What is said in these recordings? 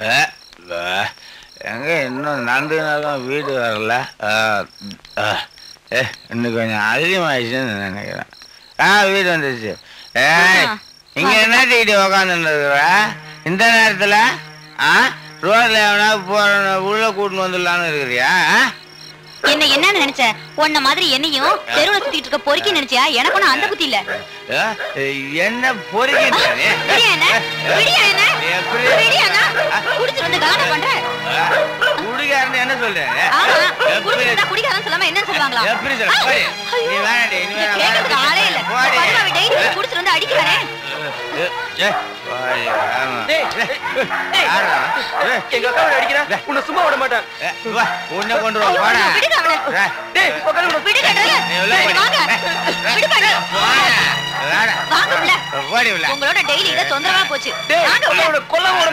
ஏ, ஏ, எங்க இன்னும் நந்தினாலும் வீடு வரல. ஏ இன்னும் கொஞ்சம் அதிகமாயிடுச்சுன்னு நினைக்கிறேன். ஆ வீடு வந்துருச்சு. ஏய் ஆ. இங்க என்ன டிகிரி உக்காந்துட்டு இருக்கிற இந்த நேரத்துல ஆ ரோட்ல எவனா போற உள்ள கூட்டின்னு வந்துடலான்னு இருக்கிறியா ஆ? என்னன்னு நினைச்ச உன்ன மாதிரி என்னையும் தெருவுல சுத்திட்டு இருக்க பொறுக்கி நினைச்சியா? எனக்கு ஒண்ணும் அந்த புத்தி இல்ல. என்ன? விடியா என்ன? விடியா என்ன? விடியாண்ணா குடிச்சிட்டு வந்து கானம் பண்ற? குடிகாரன்னு என்ன குடிச்சிட்டு இருந்தா குடிக்காதன்னு சொல்லாம என்னன்னு சொல்லுவாங்களா? எப்படி சொல்ற. நீ. வேணாடி நீ வேணா ஆளே இல்ல. குடிச்சிட்டு வந்து அடிக்கிறானே எங்க உன்னை சும்மா விட மாட்டேன். விட.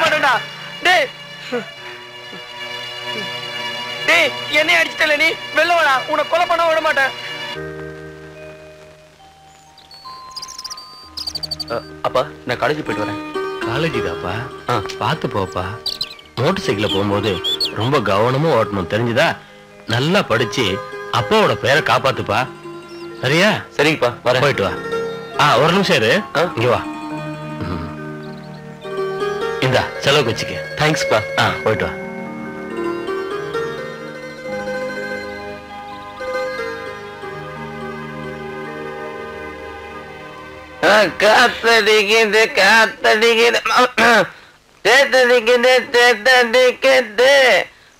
மாட்டேன்டா. டேய். டேய் என்னைய அடிச்சிட்டல நீ? வெளில வாடா. உன்னை கொலை பண்ண விட மாட்டேன். அப்பா நான் காலேஜ் போயிட்டு வரேன். காலேஜ் தாப்பா. பார்த்து போப்பா. மோட்டார் சைக்கிள்ல போகும்போது ரொம்ப கவனமா ஓட்டணும். தெரிஞ்சுதா? நல்லா படிச்சு அப்பாவோட பேரை காப்பாத்துப்பா. சரியா? சரிங்கப்பா வரேன். போயிட்டு வா. ஆ ஒரு நிமிஷம் இரு. இங்க வா. இந்தா செலவுக்கு வச்சுக்க. தேங்க்ஸ்ப்பா ஆ போயிட்டு வா. காத்தடிக்குது காத்தடிக்குது. தேத்தடிக்குது தேத்தடிக்குது.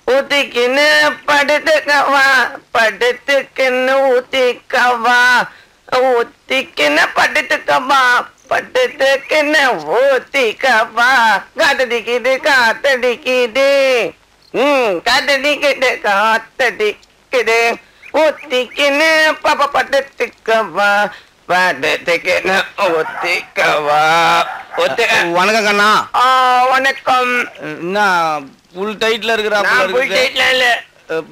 ஊத்திக்கின்னு படுத்துக்கவா படுத்துக்கின்னு ஊத்திக்கவா. ஊத்திக்கின்னு படுத்துக்கவா படுத்துக்கின்னு ஊத்திக்கவா. காத்தடிக்குது காத்தடிக்குது. ம் காத்தடிக்குது காத்தடிக்குது. ஊத்திக்கின்னு பாப்பா படுத்துக்கவா. வணக்கம் கண்ணா. வணக்கம். என்ன ஃபுல் டைட்ல இருக்கிறா நான் போய் டேட்ல இல்ல.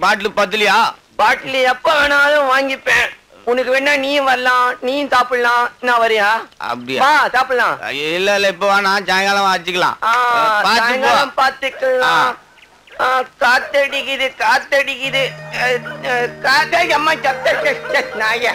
பாட்டில் பத்தலையா? பாட்டில் எப்ப வேணாலும் வாங்கிப்பேன். உனக்கு வேணா நீயும் வரலாம் நீயும் சாப்பிடலாம். என்ன வரியா? அப்படியா? சாப்பிடலாம். இல்ல இல்ல இப்ப வேணாம் சாயங்காலம் வச்சுக்கலாம். சாயங்காலம் பாத்துக்கலாம். காத்தடிக்குது காத்தடிக்குது. அஹ், அஹ், காத்த அம்மா சத்த நாய.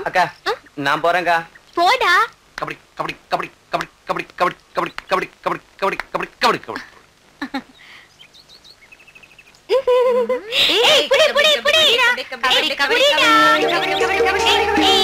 அக்கா நான் போறேன்க்கா போடா கபடி கபடி கபடி கபடி கபடி கபடி கபடி கபடி கபடி கபடி கபடி கபடி கபடி ஏய் புடி புடி புடி கபடி கபடி கபடி கபடி கபடி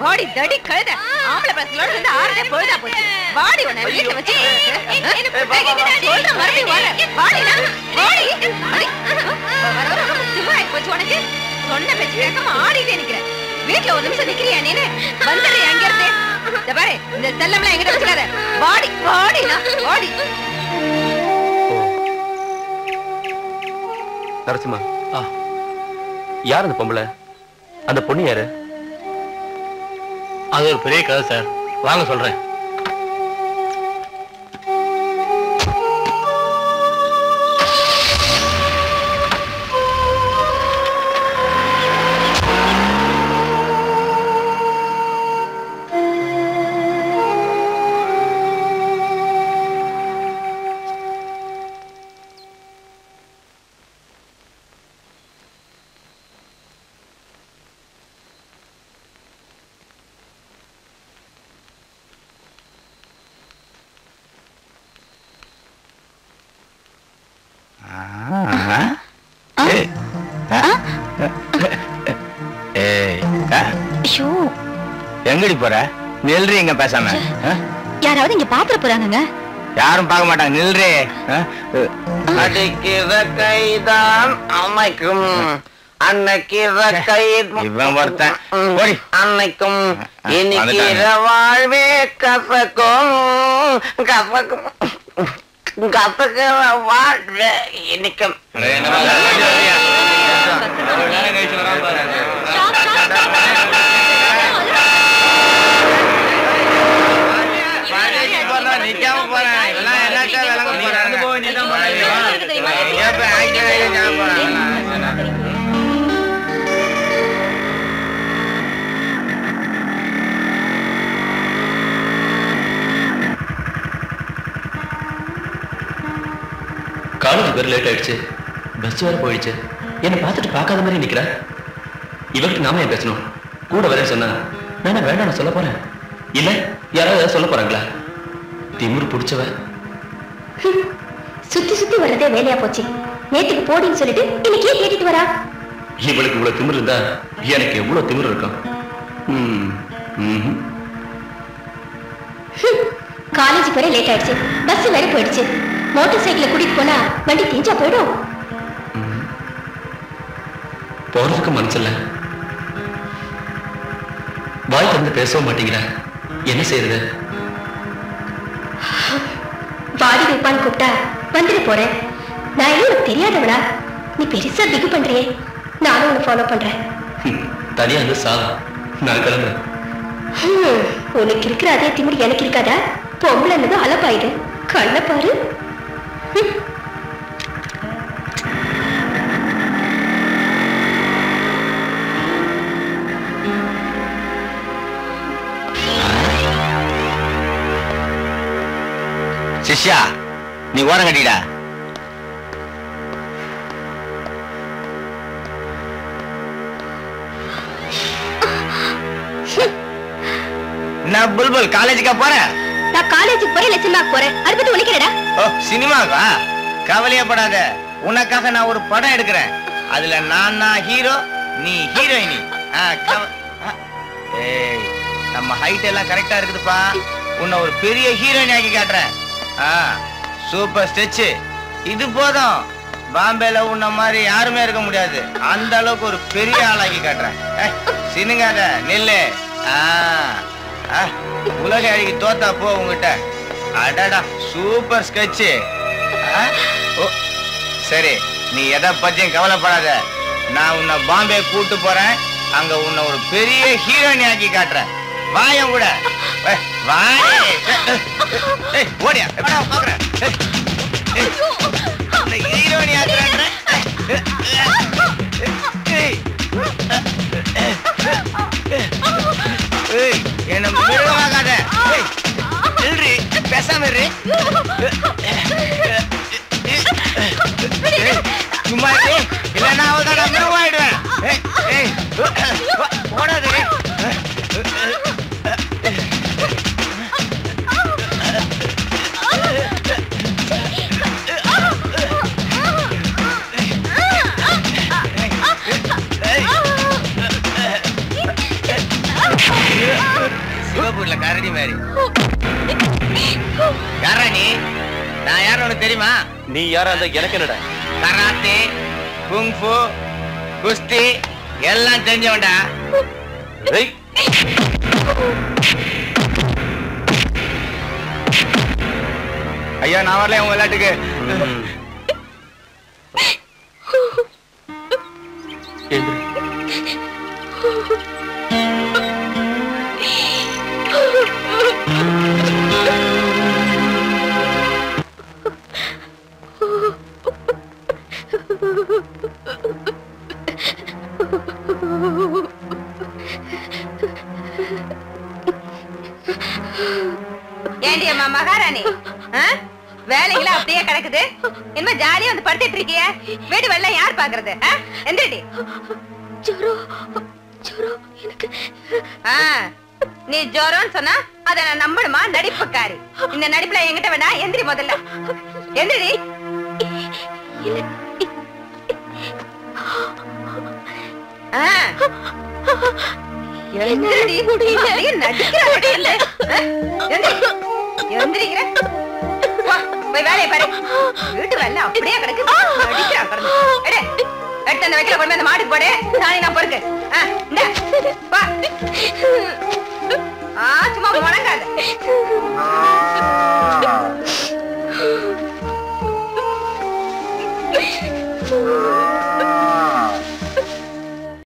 வாடி தடி கழுத. ஆம்பளை பசங்களோட வந்து ஆறதே பொழுதா போச்சு. வாடி உன்னை வீட்டுல வச்சு சொல்ற மறுபடியும் வர வாடி போச்சு உனக்கு. சொன்ன பேச்சு கேட்காம ஆடிட்டே நிக்கிற. வீட்டுல ஒரு நிமிஷம் நிக்கிறியா நீனு? வந்துடு அங்க இருந்து இந்த பாரு இந்த செல்லம்லாம் எங்கிட்ட வச்சுக்காத. வாடி வாடினா வாடி. நரசிம்மா. ஆ. யார் அந்த பொம்பளை? அந்த பொண்ணு யாரு? அது ஒரு பெரிய கதை சார். வாங்க சொல்றேன். எங்கடி போற? நில்றி இங்க பேசாம? யாராவது இங்க பாத்துற போறாங்கங்க. யாரும் பார்க்க மாட்டாங்க. நில்றி? அடிக்கிற கைதான் அமைக்கும் அன்னைக்கிற கை இவன் ஒருத்தன். அன்னைக்கும் இனிக்கிற வாழ்வே கசக்கும். கசக்கும். கசக்கிற வாழ்வே இனிக்கும். காலேஜ் வேற லேட் ஆயிடுச்சு. பஸ் வேற போயிடுச்சு. என்னை பார்த்துட்டு பார்க்காத மாதிரி நிக்கிறா. இவர்கிட்ட நாம ஏன் பேசணும்? கூட வரேன் சொன்னா நானே வேண்டாம் சொல்ல போறேன்? இல்ல யாராவது ஏதாவது சொல்ல போறாங்களா? திமிரு பிடிச்சவ. சுத்தி சுத்தி வர்றதே வேலையா போச்சு. நேத்துக்கு போடின்னு சொல்லிட்டு இன்னைக்கு கேட்டுட்டு வரா. இவளுக்கு இவ்வளவு திமிரு இருந்தா எனக்கு எவ்வளவு திமிரு இருக்கும். காலேஜ் வரை லேட் ஆயிடுச்சு. பஸ் வேற போயிடுச்சு. மோட்டார் சைக்கிள கூட்டிட்டு போனா வண்டி தேஞ்சா போயிடும். போறதுக்கு மனசில்ல. வாய் திறந்து பேசவும் மாட்டேங்கிறா என்ன செய்யறது வாடி வைப்பான்னு கூப்பிட்டா வந்துட்டு போறேன். நான் என்ன உனக்கு தெரியாதவளா? நீ பெருசா திகு பண்றியே. நானும் உன்னை ஃபாலோ பண்றேன். தனியா இருந்து சாதம் நான் கிளம்புறேன். உனக்கு இருக்கிற அதே திமிரு எனக்கு இருக்காதா? பொம்பளை இருந்ததும் அலப்பாயிடு. கண்ண பாரு. சிஷ்யா நீ ஓரம் கட்டிடா. நான் புல்புல் காலேஜுக்கா போறேன் நான் காலேஜுக்கு போறேன் இல்ல சினிமாக்கு போறேன். அதை பத்தி உனக்கிறடா ஓ சினிமாவா? கவலையப்படாத உனக்காக நான் ஒரு படம் எடுக்கிறேன். அதுல நான் நான் ஹீரோ நீ ஹீரோயினி. ஏய் நம்ம ஹைட் எல்லாம் கரெக்டா இருக்குதுப்பா. உன்னை ஒரு பெரிய ஹீரோயின் ஆக்கி காட்டுறேன். ஆ சூப்பர் ஸ்டெச்சு இது போதும். பாம்பேல உன்ன மாதிரி யாருமே இருக்க முடியாது. அந்த அளவுக்கு ஒரு பெரிய ஆளாக்கி காட்டுறேன். சினுங்காத நில்லு. ஆ ஆ, உலக அழகி தோத்தா போ உங்ககிட்ட அடடா சூப்பர் ஸ்கெட்சு ஓ சரி நீ எதை பத்தியும் கவலைப்படாத. நான் உன்னை பாம்பே கூட்டு போறேன். அங்க உன்னை ஒரு பெரிய ஹீரோயினி ஆக்கி காட்டுறேன். வாய கூட ஏய், ஓடியா. எப்படா பாக்குறேன் ஹீரோயினி ஆக்குறேன் ஏய் என்ன மிருகமாகாத ஏய் நில்றி பேசாம இரு. ஏய், சும்மா இல்லைன்னா அவள் மிருகமாயிடுவேன். கரடி மாதிரி. யாரா நீ? நான் யாரும் உனக்கு தெரியுமா? நீ யாரா இருந்தா எனக்கு என்னடா? கராத்தே குங்ஃபு குஸ்தி எல்லாம் தெரிஞ்சவன்டா. ஐயா நான் வரல உங்க விளையாட்டுக்கு. எழுந்திரு. ஏண்டி அம்மா மகாராணி? வேலைகளா அப்படியே கிடக்குது. என்ன ஜாலியா வந்து படுத்துட்டு இருக்கிய? வீடு வெள்ளம் யார் பாக்குறது? எந்திரடி. நீ ஜோரம்னு சொன்னா அத நான் நம்பணுமா? நடிப்புக்காரி. இந்த நடிப்புல என்கிட்ட வேணா எந்திரி முதல்ல. எந்திரி. ஆ. அப்படியே கிடக்கு. எடுத்து அந்த வைக்கல கொண்டு அந்த மாட்டுக்கு போடு. நானே நான் பொறுக்கு. சும்மா முடங்காத